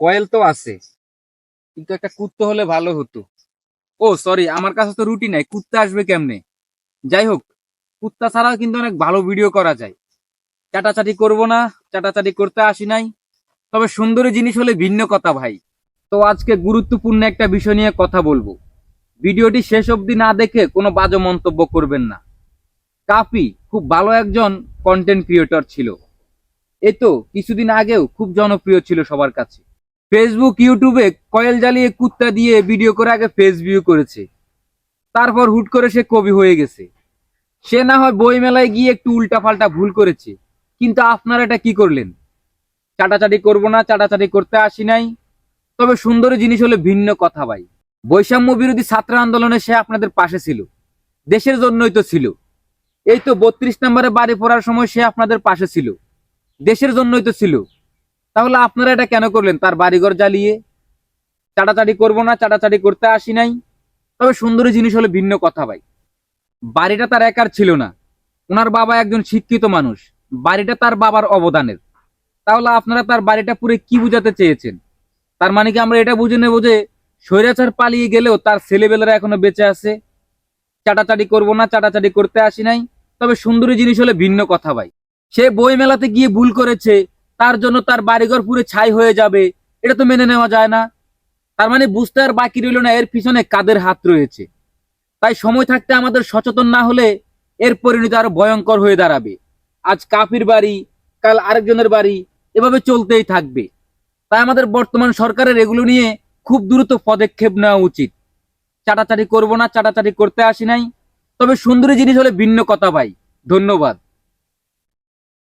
Coil তো আছে, কিন্তু একটা কুত্তো হলে ভালো হতো। ও সরি আমার কাছে তো রুটি নাই, কুত্তা আসবে কেমনে? যাই হোক, কুত্তা ছাড়াও কিন্তু অনেক ভালো ভিডিও করা যায়। চাটাচাটি করব না, চাটাচাটি করতে আসি নাই। তবে সুন্দরী জিনিস হলে ভিন্ন কথা ভাই। তো আজকে গুরুত্বপূর্ণ একটা বিষয় নিয়ে কথা বলব। ভিডিওটি শেষ অবধি না দেখে কোনো বাজে মন্তব্য করবেন না। কাফি খুব ভালো একজন কন্টেন্ট ক্রিয়েটর ছিল। এ তো কিছুদিন আগেও খুব জনপ্রিয় ছিল সবার কাছে। ফেসবুক ইউটিউবে কয়েল জ্বালিয়ে কুত্তা দিয়ে ভিডিও করে আগে ফেস ভিউ করেছে। তারপর হুট করে সে কবি হয়ে গেছে। সে না হয় বই মেলায় গিয়ে একটু উল্টা পাল্টা ভুল করেছে। কিন্তু আপনারা এটা কি করলেন? চাটাচাটি করব না, চাটাচাটি করতে আসি নাই। তবে সুন্দরী জিনিস হলে ভিন্ন কথা ভাই। বৈষম্য বিরোধী ছাত্র আন্দোলনে সে আপনাদের পাশে ছিল। দেশের জন্যই তো ছিল। এই তো বত্রিশ নম্বরে বাড়ি পড়ার সময় সে আপনাদের পাশে ছিল। দেশের জন্যই তো ছিল। তাহলে আপনারা এটা কেন করলেন? তার বাড়িঘর জ্বালিয়ে চাটাচাটি করব না, চাটাচাটি করতে আসি নাই। তবে সুন্দরী জিনিস হলে ভিন্ন কথা ভাই। বাড়িটা তার একার ছিল না। ওনার বাবা একজন শিক্ষিত মানুষ। বাড়িটা তার বাবার অবদানের। তাহলে আপনারা তার বাড়িটা পুরো কি বুঝাতে চেয়েছেন? তার মানে কি আমরা এটা বুঝে নেব যে স্বৈরাচার পালিয়ে গেলেও তার ছেলেবেলারা এখনও বেঁচে আছে? চাটাচাটি করব না, চাটাচাটি করতে আসি নাই। তবে সুন্দরী জিনিস হলে ভিন্ন কথা ভাই। সে বই মেলাতে গিয়ে ভুল করেছে। তার জন্য তার বাড়িঘর পুরো ছাই হয়ে যাবে। এটা তো মেনে নেওয়া যায় না। তার মানে বুঝতে আর বাকি রইল না, এর পিছনে কাদের হাত রয়েছে। তাই সময় থাকতে আমাদের সচেতন না হলে এর পরিণতি আরও ভয়ঙ্কর হয়ে দাঁড়াবে। আজ কাফির বাড়ি, কাল আরেকজনের বাড়ি, এভাবে চলতেই থাকবে। তাই আমাদের বর্তমান সরকারের এগুলো নিয়ে খুব দ্রুত পদক্ষেপ নেওয়া উচিত। চাটাচাটি করব না, চাটাচাটি করতে আসি নাই। তবে সুন্দরী জিনিস হলে ভিন্ন কথা ভাই। ধন্যবাদ।